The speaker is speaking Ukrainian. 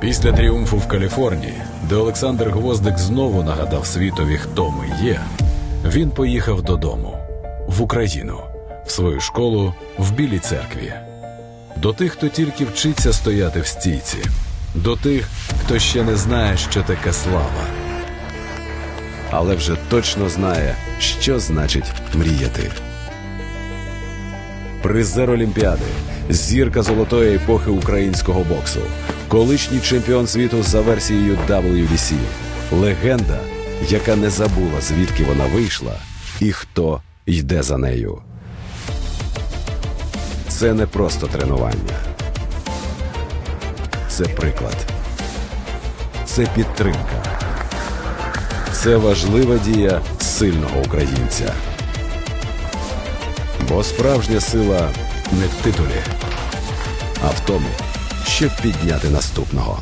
Після тріумфу в Каліфорнії, де Олександр Гвоздик знову нагадав світові, хто ми є, він поїхав додому, в Україну, в свою школу в Білій церкві. До тих, хто тільки вчиться стояти в стійці, до тих, хто ще не знає, що таке слава, але вже точно знає, що значить мріяти. Призер Олімпіади, зірка золотої епохи українського боксу, колишній чемпіон світу за версією WBC, легенда, яка не забула, звідки вона вийшла і хто йде за нею. Це не просто тренування. Це приклад. Це підтримка. Це важлива дія сильного українця. Бо справжня сила не в титулі, а в тому, щоб підняти наступного.